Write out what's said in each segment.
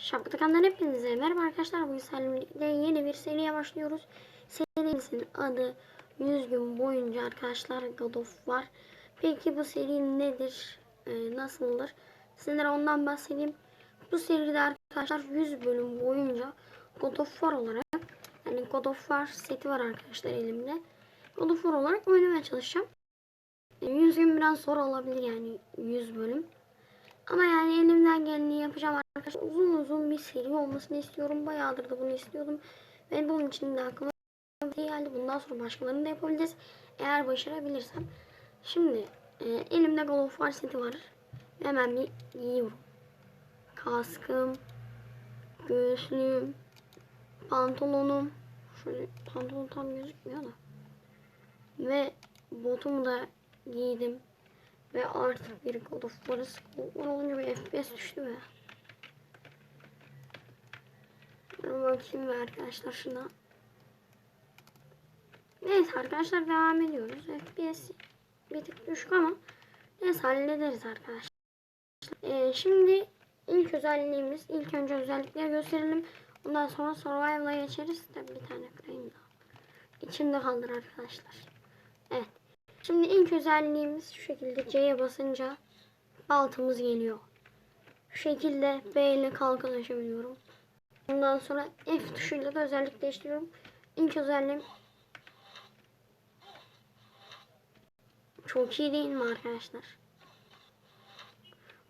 Şapkatan'dan hepinize merhaba arkadaşlar. Bu serimde yeni bir seriye başlıyoruz. Serimizin adı 100 gün boyunca arkadaşlar God of var. Peki bu seri nedir? Ee, nasıldır? Sizlere ondan bahsedeyim. Bu seride arkadaşlar 100 bölüm boyunca God of War olarak yani God of War seti var arkadaşlar elimde. God of War olarak oynamaya çalışacağım. 100 gün biraz zor olabilir yani 100 bölüm. Ama yani elimden geleni yapacağım arkadaşlar. Uzun uzun bir seri olmasını istiyorum. Bayağıdır da bunu istiyordum. Ve bunun için de aklıma şey geldi. Bundan sonra başkalarını da yapabiliriz. Eğer başarabilirsem. Şimdi e, elimde God of War seti var. Hemen bir giyiyorum. Kaskım, göğüslüğüm, pantolonum. Şöyle pantolon tam gözükmüyor da. Ve botumu da giydim. Ve artık bir God of War'ı olunca bir FPS düştü be. Ben bakayım ve arkadaşlar şuna. Neyse arkadaşlar devam ediyoruz. FPS bir tık düşük ama neyse hallederiz arkadaşlar. Ee, şimdi ilk özelliğimiz ilk önce özellikleri gösterelim. Ondan sonra survival'a geçeriz. Tabii bir tane kırayım da. İçimde kaldır arkadaşlar. Evet. Şimdi ilk özelliğimiz şu şekilde C'ye basınca baltamız geliyor. Şu şekilde B ile kalkanlaşabiliyorum. Ondan sonra F tuşuyla da özellik değiştiriyorum. İlk özelliğim çok iyi değil mi arkadaşlar?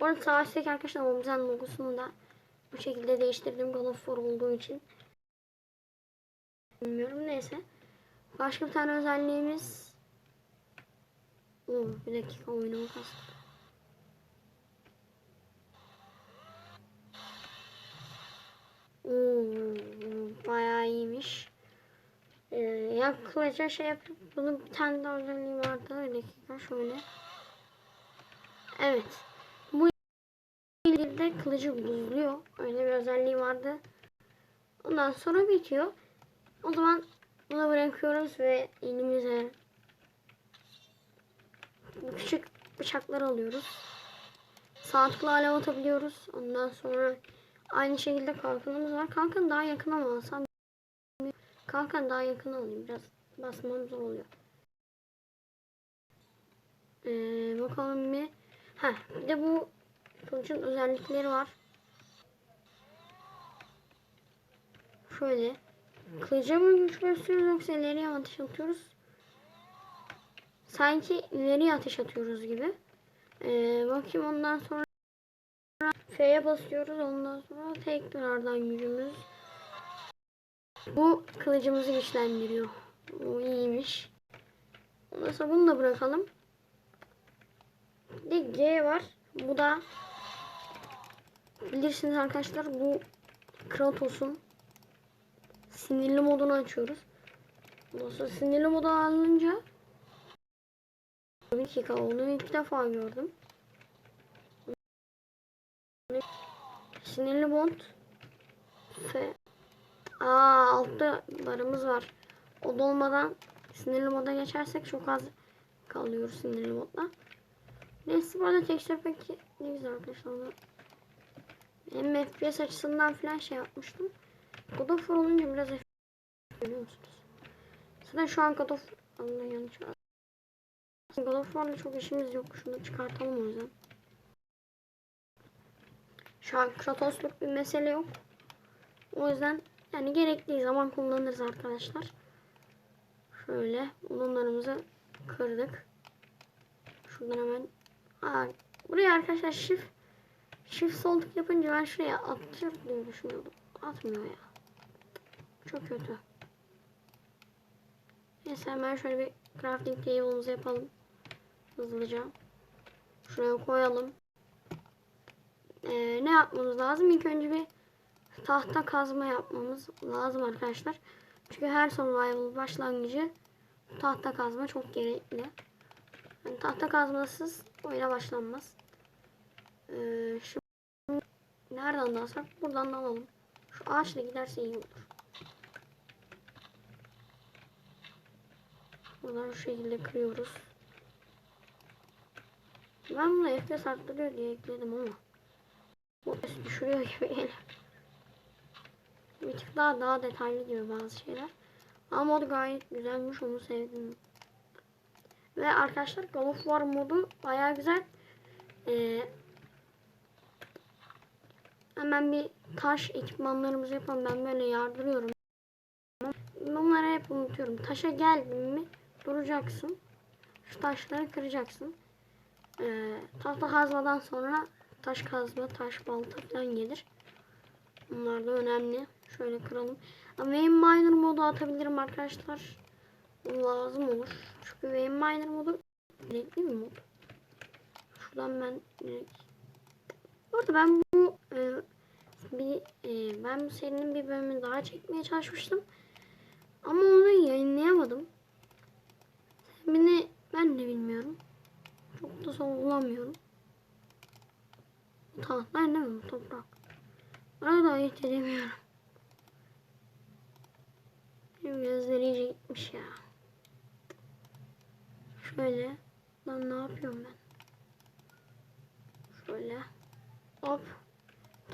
Bu arada savaştaki arkadaşlar Omzan logosunu da bu şekilde değiştirdim God of War olduğu için. Bilmiyorum neyse. Başka bir tane özelliğimiz Oo, bir dakika oyunu kastım. Bayağı iyiymiş. Ee, ya kılıca şey yapıp bunun bir tane daha özelliği vardı. Bir dakika şöyle. Evet. Bu de kılıcı buzluyor. Öyle bir özelliği vardı. Ondan sonra bitiyor. O zaman bunu bırakıyoruz ve elimize küçük bıçaklar alıyoruz. Sağ tıkla alev atabiliyoruz. Ondan sonra aynı şekilde kalkanımız var. Kalkan daha yakın ama alsam kalkan daha yakın alayım. Biraz basmam zor oluyor. Ee, bakalım bir. Ha, bir de bu kılıcın özellikleri var. Şöyle. Kılıca mı güç gösteriyoruz yoksa ileriye ateş atıyoruz? sanki ileriye ateş atıyoruz gibi. Ee, bakayım ondan sonra F'ye basıyoruz. Ondan sonra tekrardan gücümüz. Bu kılıcımızı güçlendiriyor. Bu iyiymiş. Ondan sonra bunu da bırakalım. Bir de G var. Bu da bilirsiniz arkadaşlar bu Kratos'un sinirli modunu açıyoruz. Ondan sonra sinirli modu alınca bir dakika onu ilk defa gördüm. Sinirli bond. F. Aa altta barımız var. O dolmadan sinirli moda geçersek çok az kalıyoruz sinirli modda. Neyse bu arada tekstür peki ne güzel arkadaşlar. Hem FPS açısından falan şey yapmıştım. God of olunca biraz FPS görüyor musunuz? Zaten şu an God of Allah yanlış. God of War'la çok işimiz yok. Şunu çıkartalım o yüzden. Şu an Kratos'luk bir mesele yok. O yüzden yani gerektiği zaman kullanırız arkadaşlar. Şöyle odunlarımızı kırdık. Şuradan hemen Aa, buraya arkadaşlar shift shift sol tık yapınca ben şuraya atacak diye düşünüyordum. Atmıyor ya. Çok kötü. Neyse hemen şöyle bir crafting table'ımızı yapalım hızlıca. Şuraya koyalım. Ee, ne yapmamız lazım? İlk önce bir tahta kazma yapmamız lazım arkadaşlar. Çünkü her survival başlangıcı tahta kazma çok gerekli. Yani tahta kazmasız oyuna başlanmaz. Ee, şimdi nereden de alsak buradan da alalım. Şu ağaçla giderse iyi olur. Buradan şu şekilde kırıyoruz. Ben bunu FPS arttırıyor diye ekledim ama düşürüyor gibi geliyor. bir tık daha daha detaylı gibi bazı şeyler. Ama modu gayet güzelmiş onu sevdim. Ve arkadaşlar God of War modu baya güzel. Ee, hemen bir taş ekipmanlarımızı yapalım. Ben böyle yardırıyorum. Bunları hep unutuyorum. Taşa geldin mi duracaksın. Şu taşları kıracaksın. Ee, tahta kazmadan sonra taş kazma, taş balta falan gelir. Bunlar da önemli. Şöyle kıralım. Vein Miner modu atabilirim arkadaşlar. Lazım olur. Çünkü Vein Miner modu gerekli bir mod. Şuradan ben direkt... Bu arada ben bu e, bir e, ben bu serinin bir bölümünü daha çekmeye çalışmıştım. Ama onu yayınlayamadım. Beni ben de bilmiyorum. Çok da sorgulamıyorum. Tahtlar ne mi? Toprak. Bana da ayırt edemiyorum. Gözleri iyice gitmiş ya. Şöyle. Lan ne yapıyorum ben? Şöyle. Hop.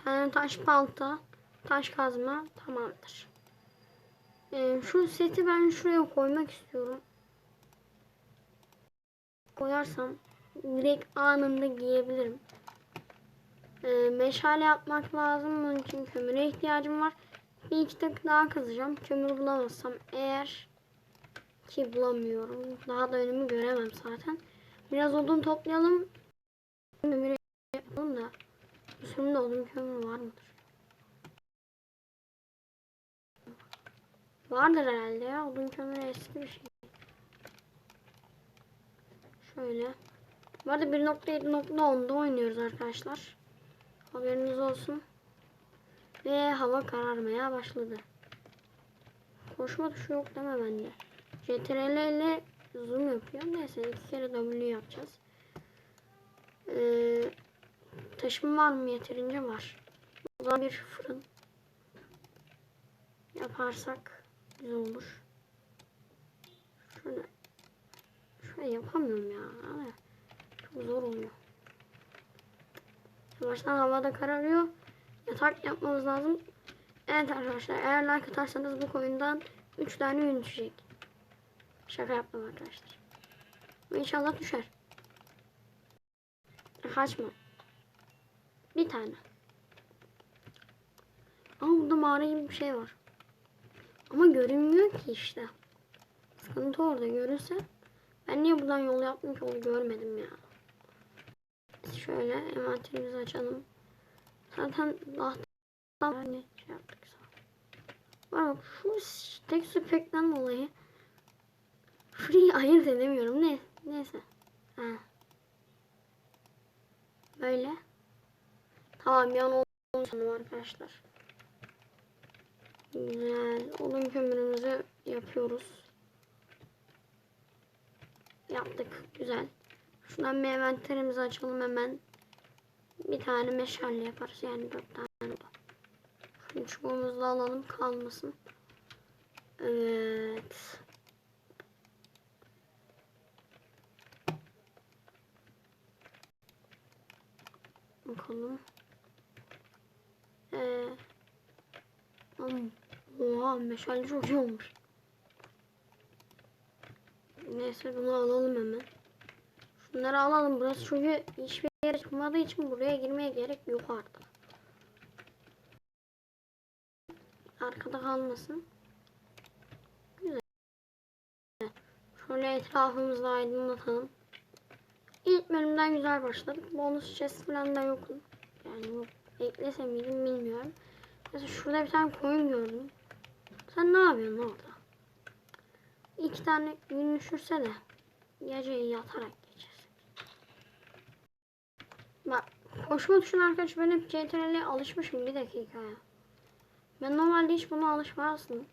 Tane taş balta. Taş kazma. Tamamdır. Ee, şu seti ben şuraya koymak istiyorum. Koyarsam direkt anında giyebilirim. Ee, meşale yapmak lazım. Bunun için kömüre ihtiyacım var. Bir iki dakika daha kazacağım. Kömür bulamazsam eğer ki bulamıyorum. Daha da önümü göremem zaten. Biraz odun toplayalım. Kömür yapalım da. Üstümde odun kömür var mıdır? Vardır herhalde ya. Odun kömürü eski bir şey. Şöyle. Bu arada 1.7.10'da oynuyoruz arkadaşlar. Haberiniz olsun. Ve hava kararmaya başladı. Koşma tuşu yok deme bende. CTRL ile zoom yapıyor. Neyse iki kere W yapacağız. Ee, taşım var mı? Yeterince var. O zaman bir fırın yaparsak güzel olur. Şöyle şöyle yapamıyorum ya. Çok zor oluyor. Baştan havada kararıyor. Yatak yapmamız lazım. Evet arkadaşlar eğer like atarsanız bu koyundan 3 tane ürün düşecek. Şaka yaptım arkadaşlar. İnşallah düşer. Kaçma. Bir tane. Ama burada mağara gibi bir şey var. Ama görünmüyor ki işte. Sıkıntı orada görünse. Ben niye buradan yol yaptım ki onu görmedim ya. Şöyle envanterimizi açalım. Zaten lahtan hani şey yaptık sonra. Bak şu tek pekten dolayı şurayı ayırt edemiyorum. Ne? Neyse. Ha. Böyle. Tamam yan olsun arkadaşlar. Güzel. Odun kömürümüzü yapıyoruz. Yaptık. Güzel. Şuradan bir envanterimizi açalım hemen. Bir tane meşale yaparız. Yani dört tane da. Şunu çubuğumuzu da alalım kalmasın. Evet. Bakalım. Ee, oha meşale çok iyi olmuş. Neyse bunu alalım hemen. Şunları alalım. Burası çünkü hiçbir yere çıkmadığı için buraya girmeye gerek yok artık. Arkada kalmasın. Güzel. Şöyle etrafımızı aydınlatalım. İlk bölümden güzel başladık. Bonus chest falan da yok. Yani yok. Eklese miydim bilmiyorum. Mesela şurada bir tane koyun gördüm. Sen ne yapıyorsun orada? İki tane gün düşürse de geceyi yatarak. Bak koşma tuşuna arkadaş ben hep CTRL'e alışmışım bir dakika ya. Ben normalde hiç buna alışmazdım.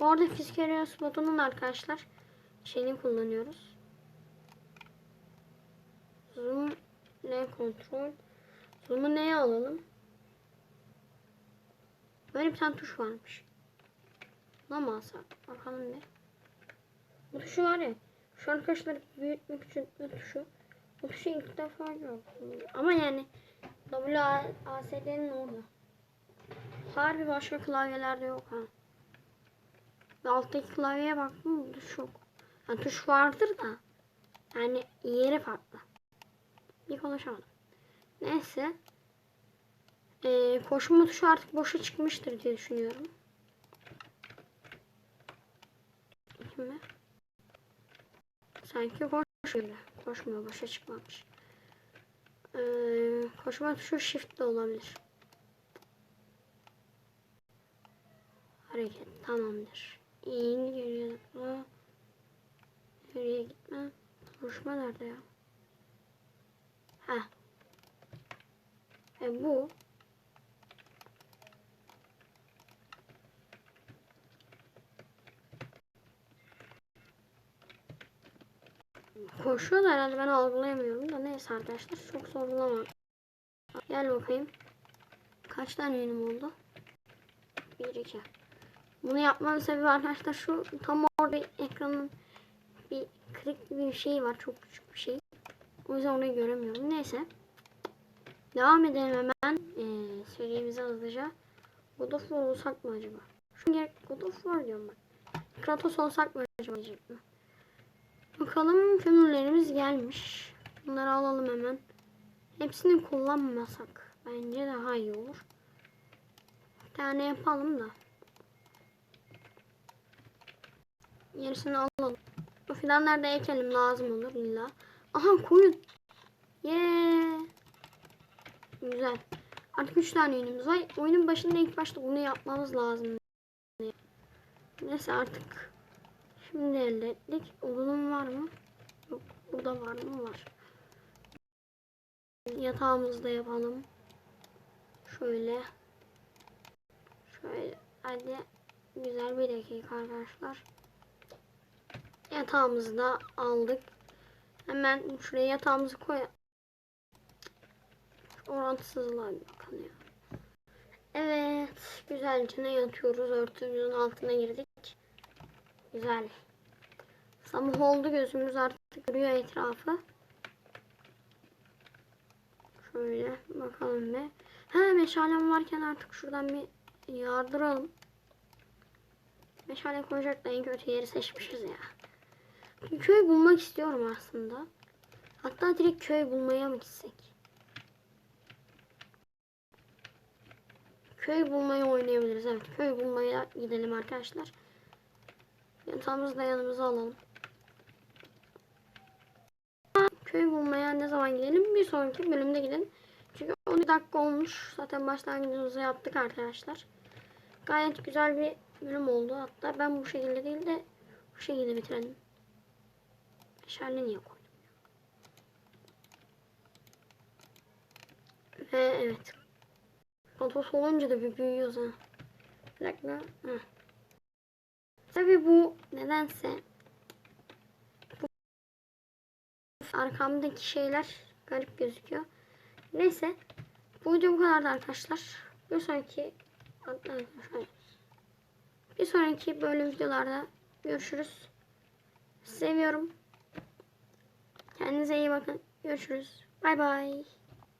Bu arada Fiskerios botunun arkadaşlar şeyini kullanıyoruz. Zoom ne kontrol. Zoom'u neye alalım? Böyle bir tane tuş varmış. Alsak? Bakalım bir. Bu tuşu var ya. Şu arkadaşlar büyütmek için bu tuşu. Bu tuşu ilk defa gördüm. Ama yani WASD'nin orada. Harbi başka klavyelerde yok ha. Ve alttaki klavyeye baktım tuş yok. Yani tuş vardır da. Yani yeri farklı. Bir konuşamadım. Neyse. Ee, koşma tuşu artık boşa çıkmıştır diye düşünüyorum. Şimdi. Sanki koşuyor. Koşmuyor. Boşa çıkmamış. Ee, koşma tuşu shift de olabilir. Hareket tamamdır. İyi geriye gitme. Geriye gitme. Koşma nerede ya? Ha. E bu. Koşuyor da herhalde ben algılayamıyorum da neyse arkadaşlar çok sorgulama. Gel bakayım. Kaç tane yönüm oldu? 1 2. Bunu yapmanın sebebi arkadaşlar şu tam orada ekranın bir kırık bir şey var çok küçük bir şey. O yüzden orayı göremiyorum. Neyse. Devam edelim hemen ee, serimize hızlıca. God of War olsak mı acaba? Çünkü God of War diyorum ben. Kratos olsak mı acaba. Bakalım kömürlerimiz gelmiş. Bunları alalım hemen. Hepsini kullanmasak bence daha iyi olur. Bir tane yapalım da. Gerisini alalım. Bu fidanları da ekelim lazım olur illa. Aha koyun. Yeah. Güzel. Artık 3 tane oyunumuz var. Oyunun başında ilk başta bunu yapmamız lazım. Neyse artık. Şimdi elde ettik. Odunum var mı? Yok. Burada var mı? Var. Yatağımızı da yapalım. Şöyle. Şöyle. Hadi. Güzel bir dakika arkadaşlar. Yatağımızı da aldık. Hemen şuraya yatağımızı koy. Orantısızlığa bir bakalım ya. Evet. Güzelce yatıyoruz. Örtümüzün altına girdik. Güzel. Sabah oldu gözümüz artık görüyor etrafı. Şöyle bakalım bir. Ha meşalem varken artık şuradan bir yardıralım. Meşale koyacak da en kötü yeri seçmişiz ya. Köy bulmak istiyorum aslında. Hatta direkt köy bulmaya mı gitsek? Köy bulmayı oynayabiliriz. Evet köy bulmaya gidelim arkadaşlar. Yatağımızı da yanımıza alalım. Köy bulmaya ne zaman gidelim? Bir sonraki bölümde gidelim. Çünkü 10 dakika olmuş. Zaten başlangıcımızı yaptık arkadaşlar. Gayet güzel bir bölüm oldu. Hatta ben bu şekilde değil de bu şekilde bitirelim. Meşale niye koydum? Ve evet. Atos olunca da bir büyüyoruz ha. Bir dakika. Heh. Tabi bu nedense bu arkamdaki şeyler garip gözüküyor. Neyse. Bu video bu kadardı arkadaşlar. Bir sonraki bir sonraki bölüm videolarda görüşürüz. Seviyorum. Kendinize iyi bakın. Görüşürüz. Bay bay.